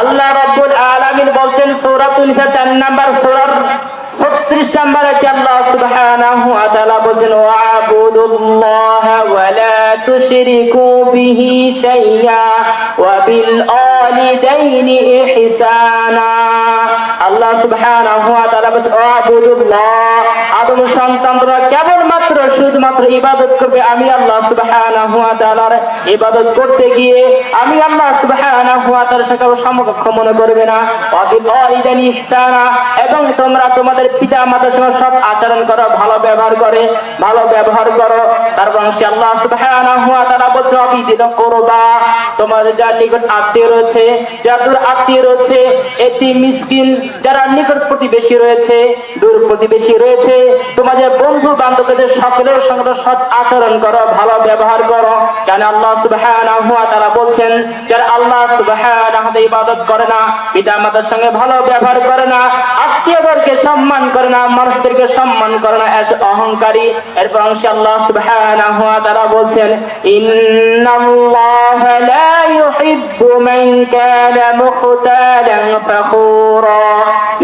আল্লাহ রব্বুল আলামিন বলছেন সূরা তুনিসা 4 নাম্বার সূরার 36 নাম্বার আল্লাহ সুবহানাহু ওয়া তাআলা বলেন ওয়াবুদুল্লাহ ওয়া লা তুশরিকু বিহি শাইয়্যা ওয়া বিল ওয়ালিদাইনি ইহসানা। আল্লাহ সুবহানাহু ওয়া তাআলা আদম সন্তানরা কেবলমাত্র শুধুমাত্র ইবাদত করবে। আমি আল্লাহ সুবহানাহু ইবাদত করতে গিয়ে আমি আল্লাহ সুবহানাহু ওয়া সমকক্ষ মনে করবে না। এবং তোমরা তোমাদের পিতা মাতার সঙ্গে সৎ আচরণ করো, ভালো ব্যবহার করে, ভালো ব্যবহার করো। তারপর সে আল্লাহ সুবহানাহু ওয়া তাআলা বলছে অবিদিত করবা, তোমাদের যার নিকট আত্মীয় রয়েছে, যার আত্মীয় রয়েছে, এটি মিসকিন যারা নিকট প্রতিবেশী রয়েছে, দূর প্রতিবেশী রয়েছে, তোমাদের বন্ধু বান্ধবদের সকলের সঙ্গে সৎ আচরণ করো, ভালো ব্যবহার করো। কেন আল্লাহ সুবহানাহু তাআলা বলছেন, যারা আল্লাহ সুবহানাহু ইবাদত করে না, পিতা মাতার সঙ্গে ভালো ব্যবহার করে না, আত্মীয়দেরকে সম্মান করে না, মানুষদেরকে সম্মান করে না এত অহংকারী। এরপর অংশে আল্লাহ সুবহানাহু তাআলা বলছেন, ইন্নাল্লাহ লা ইউহিব্বু মান কানা মুখতালান ফাখুরা।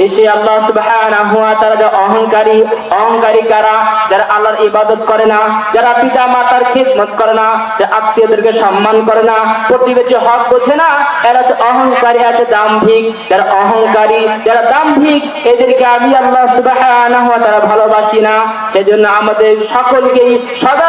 নিশ্চয়ই আল্লাহ সুবহানাহু যে অহংকারী অহংকারী কারা যারা আল্লাহর ইবাদত করে না, যারা পিতা মাতার খিদমত করে না যারা আত্মীয়দেরকে সম্মান করে না, প্রতিবেশী হক বোঝে না, এরা হচ্ছে অহংকারী আছে দাম্ভিক। যারা অহংকারী, যারা দাম্ভিক, এদেরকে আমি আল্লাহ সুবহানাহু ওয়া তাআলা ভালোবাসি না। সেজন্য আমাদের সকলকেই সদা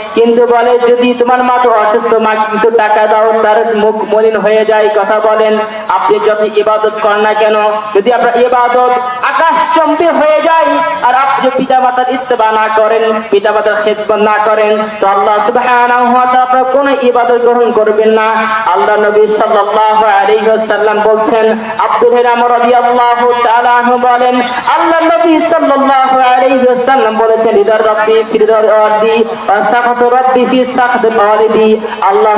কিন্তু বলে, যদি তোমার মা তো অসুস্থ, মা কিছু টাকা দাও, তার মুখ মলিন হয়ে যায়। কথা বলেন, আপনি যত ইবাদত করেন না কেন? যদি আপনার ইবাদত আকাশ চম্পে হয়ে যায়, আর আপনি যদি পিতা মাতার ইত্তেবা না করেন পিতা মাতার খেদমত না করেন, তো আল্লাহ সুবহানাহু ওয়া কোন ইবাদত গ্রহণ করবেন না। আল্লাহ নবী সাল্লাল্লাহু আলাইহি ওয়াসাল্লাম বলছেন, আব্দুল হিরাম রাদিয়াল্লাহু তাআলা বলেন, আল্লাহ নবী সাল্লাল্লাহু আলাইহি ওয়াসাল্লাম বলেছেন ইদার রাব্বি ওয়াদি ওয়া আল্লাহ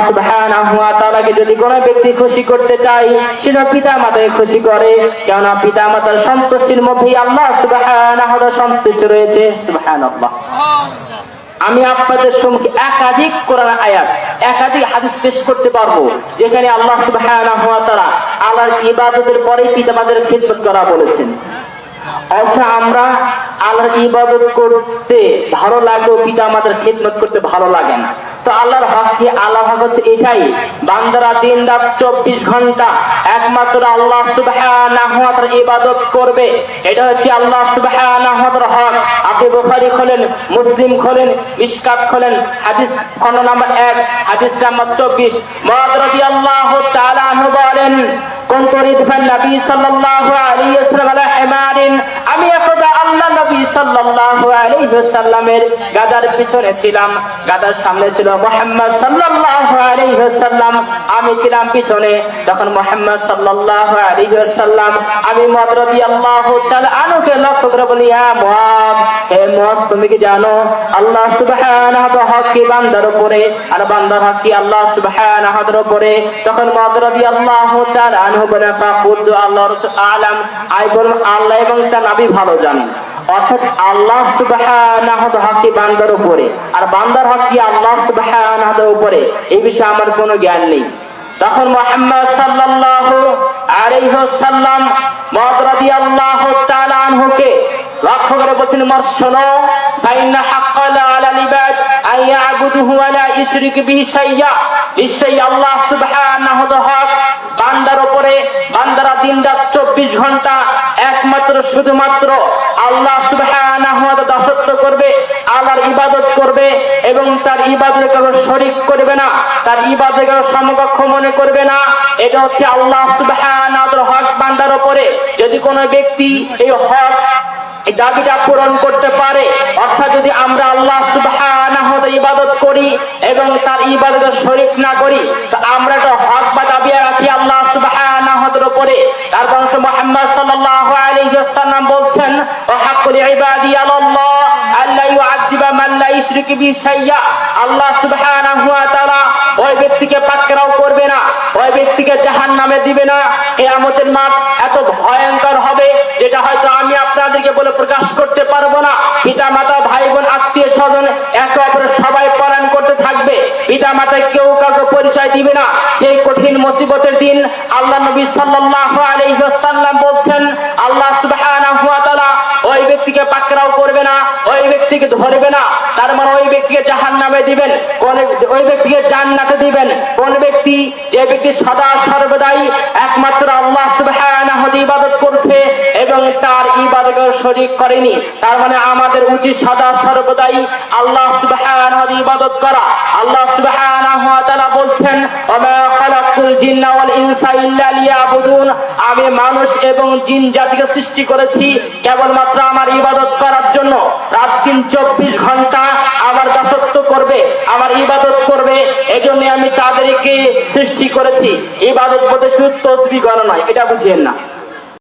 যদি কোনো ব্যক্তি খুশি করতে চায়, সেটা পিতা মাতাকে খুশি করে। কেননা পিতা মাতার সন্তুষ্টির আল্লাহ সন্তুষ্ট রয়েছে। আমি আপনাদের একাধিক কোরআন আয়াত, একাধিক হাদিস পেশ করতে পারব, যেখানে আল্লাহ সুবহানাহু ওয়া ইবাদতের পরেই পিতামাতার করা বলেছেন। আচ্ছা আমরা আল্লাহর ইবাদত করতে ভালো লাগলেও পিতা আমাদের খেদমত করতে ভালো লাগে না। তো আল্লাহর হক কি আল্লাহ হক হচ্ছে এটাই। বান্দারা দিন রাত চব্বিশ ঘণ্টা একমাত্র আল্লাহ সুবাহার ইবাদত করবে। এটা হচ্ছে আল্লাহ সুবাহার হক। আপনি বোখারি খোলেন, মুসলিম খোলেন ইস্কাত খোলেন, হাদিস খন্ড নাম্বার এক, হাদিস নাম্বার চব্বিশ। মহাদি আল্লাহ তালাহ বলেন, কোন করিদ নবী সাল্লাহ আলী ওয়াসাল্লাম গাদার পিছনে ছিলাম। গাদার সামনে ছিল মুহাম্মদ আলাইহি আমি ছিলাম পিছনে। তখন মুহাম্মদ আলাইহি আমি মুআদ রাদিয়াল্লাহু তাআলা আনুকে লক্ষ্য করে বলি হ্যাঁ হে মুআদ তুমি কি জানো? আল্লাহ তাআলা হক বান্দার উপরে? আর বান্দার হক আল্লাহ উপরে? তখন তাআলা আনহু বলে আল্লাহ আই বলুন আল্লাহ এবং তার নবী ভালো জানেন। অর্থাৎ আল্লাহ সুবহানাহু ওয়া তাআলা হক বান্দার উপরে। আর বান্দার হক কি আল্লাহ সুবহানাহু ওয়া উপরে? এই বিষয়ে আমার কোনো জ্ঞান নেই। তখন মোহাম্মদ সাল্লাল্লাহু আলাইহি ওয়াসাল্লাম মুআদ রাদিয়াল্লাহু তাআলা আনহুকে লক্ষ্য করে বলছেন মর শোনো, ফাইন্না হাক্কাল আলাল ইবাদ আন ইয়াবুদুহু ওয়া লা ইশরিক বিহি শাইয়্যা নিশ্চয়ই আল্লাহ সুবহানাহু হক বান্দার উপরে, বান্দারা দিন রাত চব্বিশ ঘণ্টা একমাত্র, শুধুমাত্র আল্লাহ দাসত্ব করবে, আল্লাহর ইবাদত করবে এবং তার ইবাদতের কারও শরীক করবে না, তার ইবাদতের কারও সমকক্ষ মনে করবে না। এটা হচ্ছে আল্লাহ তাআলার হক বান্দার উপরে। যদি কোনো ব্যক্তি এই হক, এই দাবিটা পূরণ করতে পারে, অর্থাৎ যদি আমরা আল্লাহ সুবহানাহু ইবাদত করি এবং তার ইবাদতের শরীক না করি, তো আমরা তো হক বা দাবি রাখি আল্লাহ আমাদের উপরে তার বংশ মোহাম্মদ সাল্লাল্লাহু আলাইহি ওয়াসাল্লাম বলছেন, ও হাক্কুল ইবাদি আলাল্লাহ, আল্লা ইউআযিবা মান লা শাইয়্যা আল্লাহ সুবহানাহু ওয়া তাআলা ওই ব্যক্তিকে পাকড়াও করবে না, ওই ব্যক্তিকে জাহান্নামে দিবে না। কিয়ামতের মাঠ এত ভয়ঙ্কর হবে, যেটা হয়তো আমি আপনাদেরকে বলে প্রকাশ করতে পারব না। পিতা মাতা ভাই বোন আত্মীয় স্বজন একে অপরের সবাই পালন করতে থাকবে। পিতা মাতা কেউ কাউকে পরিচয় দিবে না। সেই মুসিবতের দিন আল্লাহ নবী সাল্লাল্লাহু আলাইহি ওয়াসাল্লাম বলছেন, আল্লাহ সুবহানাহু ওয়া তাআলা ওই ব্যক্তিকে পাকড়াও করবে না, ওই ব্যক্তিকে ধরবে না। তার মানে ওই ব্যক্তিকে জাহান্নামে দিবেন, কোন ওই ব্যক্তিকে জান্নাতে দিবেন। কোন ব্যক্তি যে ব্যক্তি সদা সর্বদাই একমাত্র আল্লাহ সুবহানাহু ওয়া ইবাদত করছে এবং তার ইবাদতের শরীক করেনি। তার মানে আমাদের উচিত সদা সর্বদাই আল্লাহ সুবহানাহু ইবাদত করা। আল্লাহ সুবহানাহু ওয়া তাআলা বলছেন, ওমা খালাকুল জিন্না ওয়াল ইনসা ইল্লা লিয়াবুদুন। আমি মানুষ এবং জিন জাতিকে সৃষ্টি করেছি কেবলমাত্র আমার ইবাদত করার জন্য। রাত দিন চব্বিশ ঘণ্টা আমার দাসত্ব করবে, আমার ইবাদত করবে, এজন্য আমি তাদেরকে সৃষ্টি করেছি। ইবাদত বলতে শুধু তসবি করা নয়, এটা বুঝিয়েন না।